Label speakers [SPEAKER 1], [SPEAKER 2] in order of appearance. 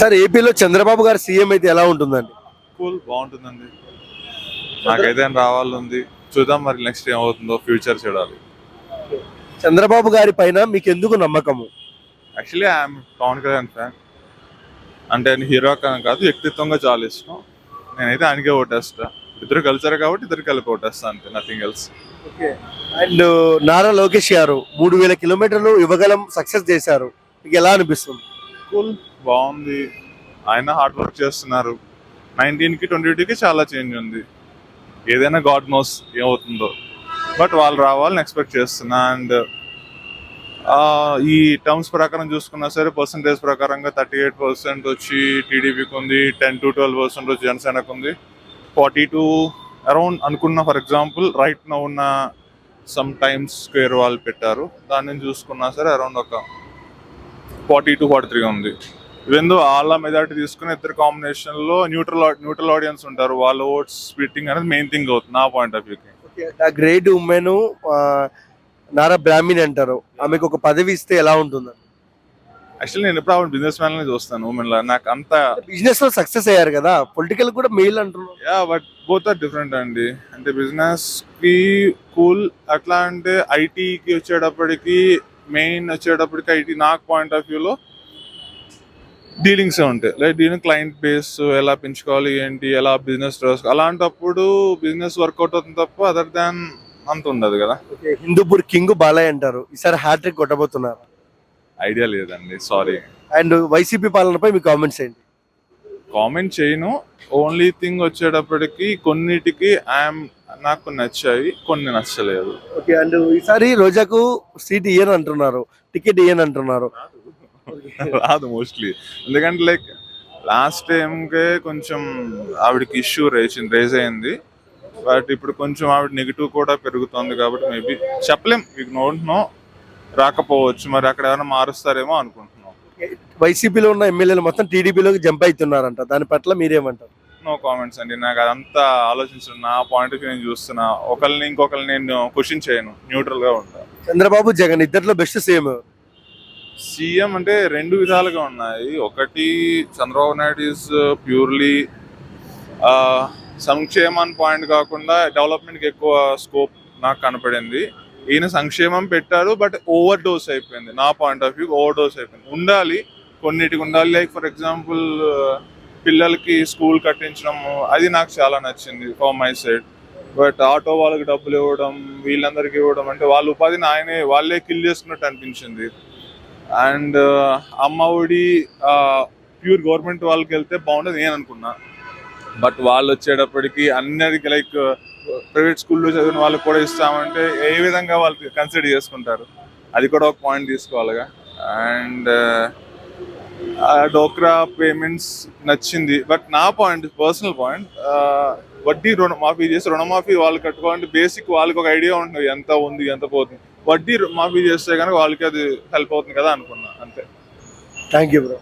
[SPEAKER 1] Sir ఏపీలో చంద్రబాబు గారు CM అయితే ఎలా ఉంటుందండి?
[SPEAKER 2] కూల్ బాగుంటుందండి. నాకైతే రావాలని ఉంది చూద్దాం మరి నెక్స్ట్ ఏమవుతుందో ఫ్యూచర్ చూడాలి.
[SPEAKER 1] చంద్రబాబు గారి పైన మీకు ఎందుకు నమ్మకము?
[SPEAKER 2] Actually I'm Pawan Kalyan fan. అంటే ఆయన హీరో కాదు వ్యక్తిత్వంగా చాలా ఇష్టం. నేనైతే ఆయనకే ఓటేస్తా. ఇద్దరు కలిసారు కాబట్టి ఇద్దరు కలిపి ఓటేస్తా అంతే nothing else
[SPEAKER 1] and Nara Lokesh గారు మూడు వేల కిలోమీటర్లు యువగలం సక్సెస్ చేశారు. మీకు ఎలా అనిపిస్తుంది?
[SPEAKER 2] కూల్ బాగుంది. ఆయన హార్డ్ వర్క్ చేస్తున్నారు. నైన్టీన్కి ట్వంటీ టూకి చాలా చేంజ్ ఉంది. ఏదైనా గాడ్ నోస్ ఏమవుతుందో. బట్ వాళ్ళు రావాలని ఎక్స్పెక్ట్ చేస్తున్నా అండ్ ఈ టర్మ్స్ ప్రకారం చూసుకున్నా సరే పర్సంటేజ్ ప్రకారంగా థర్టీ ఎయిట్ పర్సెంట్ వచ్చి టీడీపీకి ఉంది టెన్ టు ట్వెల్వ్ పర్సెంట్ వచ్చి జనసేనకు ఉంది. ఫార్టీ టూ అరౌండ్ అనుకున్న ఫర్ ఎగ్జాంపుల్ రైట్ నా ఉన్న సమ్ టైమ్స్ స్క్వేర్ వాళ్ళు పెట్టారు. దాన్ని చూసుకున్నా సరే అరౌండ్ ఒక ఫార్టీ టు ఫార్టీ త్రీ ఉంది. ఇవెందు వాళ్ళ మెజారిటీ తీసుకుని ఇద్దరు కాంబినేషన్లో న్యూట్రల్ న్యూట్రల్ ఆడియన్స్ ఉంటారు. వాళ్ళ ఓట్స్ స్ప్లిట్టింగ్ అనేది మెయిన్ థింగ్ అవుతుంది నా పాయింట్ ఆఫ్ వ్యూకి
[SPEAKER 1] గ్రేట్ ఉమెన్ నారా బ్రాహ్మణి అంటారు. ఆమెకు ఒక పదవి ఇస్తే ఎలా ఉంటుంది
[SPEAKER 2] యాక్చువల్లీ నేను ఎప్పుడు బిజినెస్ మ్యాన్ చూస్తాను ఉమెన్ లా. నాకు అంత
[SPEAKER 1] బిజినెస్లో సక్సెస్ అయ్యారు కదా పొలిటికల్ కూడా మెయిల్ అంటున్నారు.
[SPEAKER 2] Yeah but both are different అండి. అంటే బిజినెస్కి కూల్ అట్లా అంటే ఐటీకి వచ్చేటప్పటికి మెయిన్ వచ్చేటప్పటికి ఐటీ నాకు పాయింట్ ఆఫ్ వ్యూలో డీలింగ్స్ ఉంటాయి. లైక్ దీని క్లయింట్ బేస్ ఎలా పెంచుకోవాలి ఏంటి ఎలా బిజినెస్ అలాంటప్పుడు బిజినెస్ వర్కౌట్ అవుతుంది తప్ప అదర్ దాన్ అంత ఉండదు కదా.
[SPEAKER 1] హిందూపూర్ కింగ్ బాలయ్య అంటారు. ఈసారి హ్యాట్రిక్ కొట్టబోతున్నారు.
[SPEAKER 2] ఐడియా లేదండి సారీ.
[SPEAKER 1] అండ్ వైసీపీ పాలనపై మీ కామెంట్స్ ఏంటి?
[SPEAKER 2] కామెంట్ చేయను. ఓన్లీ థింగ్ వచ్చేటప్పటికి కొన్నిటికి ఐఎమ్ నాకు నచ్చాయి కొన్ని నచ్చలేదు.
[SPEAKER 1] ఓకే అండ్ ఈసారి రోజాకు సీట్ ఇయ్యను అంటున్నారు టికెట్ ఇయ్యను అంటున్నారు.
[SPEAKER 2] రాదు మోస్ట్లీ ఎందుకంటే లైక్ లాస్ట్ టైంకే కొంచెం ఆవిడకి ఇష్యూ రేసింది రేజ్ అయింది. బట్ ఇప్పుడు కొంచెం ఆవిడ నెగిటివ్ కూడా పెరుగుతుంది కాబట్టి మేబీ చెప్పలేం. మీకు నోట్ నో రాకపోవచ్చు. మరి అక్కడ ఏమైనా మారుస్తారేమో అనుకుంటున్నాం.
[SPEAKER 1] వైసీపీలో ఉన్న ఎమ్మెల్యేలు మొత్తం టీడీపీలోకి జంప్ అవుతున్నారంట దాని పట్ల మీరేమంటారు?
[SPEAKER 2] నో కామెంట్స్ అండి. నాకు అదంతా ఆలోచించడం నా పాయింట్ ఆఫ్ వ్యూ నేను చూస్తున్నా. ఒకరిని ఇంకొకరిని నేను క్వశ్చన్ చేయను. న్యూట్రల్గా ఉంటాను
[SPEAKER 1] చంద్రబాబు జగన్ ఇద్దరిలో బెస్ట్ సీఎం
[SPEAKER 2] సీఎం అంటే రెండు విధాలుగా ఉన్నాయి. ఒకటి Chandrababu Naidu is purely uh, uh, సంక్షేమం పాయింట్ కాకుండా డెవలప్మెంట్కి ఎక్కువ స్కోప్ నాకు కనపడింది. ఈయన సంక్షేమం పెట్టారు బట్ ఓవర్ డోస్ అయిపోయింది నా point of view overdose అయిపోయింది. ఉండాలి కొన్నిటికి ఉండాలి. లైక్ ఫర్ ఎగ్జాంపుల్ పిల్లలకి స్కూల్ కట్టించడం అది నాకు చాలా నచ్చింది for my side but auto వాళ్ళకి డబ్బులు ఇవ్వడం వీళ్ళందరికీ ఇవ్వడం అంటే వాళ్ళ ఉపాధిని ఆయనే వాళ్ళే కిల్ చేసుకున్నట్టు అనిపించింది. అండ్ అమ్మ ఒడి ప్యూర్ గవర్నమెంట్ వాళ్ళకి వెళ్తే బాగుండదు నేను అనుకున్నా. బట్ వాళ్ళు వచ్చేటప్పటికి అన్నిటికీ లైక్ ప్రైవేట్ స్కూల్లో చదివిన వాళ్ళకి కూడా ఇస్తామంటే ఏ విధంగా వాళ్ళు కన్సిడర్ చేసుకుంటారు? అది కూడా ఒక పాయింట్ తీసుకోవాలిగా. అండ్ డోక్రా పేమెంట్స్ నచ్చింది. బట్ నా పాయింట్ పర్సనల్ పాయింట్ వడ్డీ రుణ మాఫీ చేసి రుణమాఫీ వాళ్ళు కట్టుకోవాలంటే బేసిక్ వాళ్ళకి ఒక ఐడియా ఉంటుంది ఎంత ఉంది ఎంత పోతుంది. వడ్డీ మాఫీ చేస్తే కనుక వాళ్ళకి అది హెల్ప్ అవుతుంది కదా అనుకున్నా అంతే.
[SPEAKER 1] Thank you bro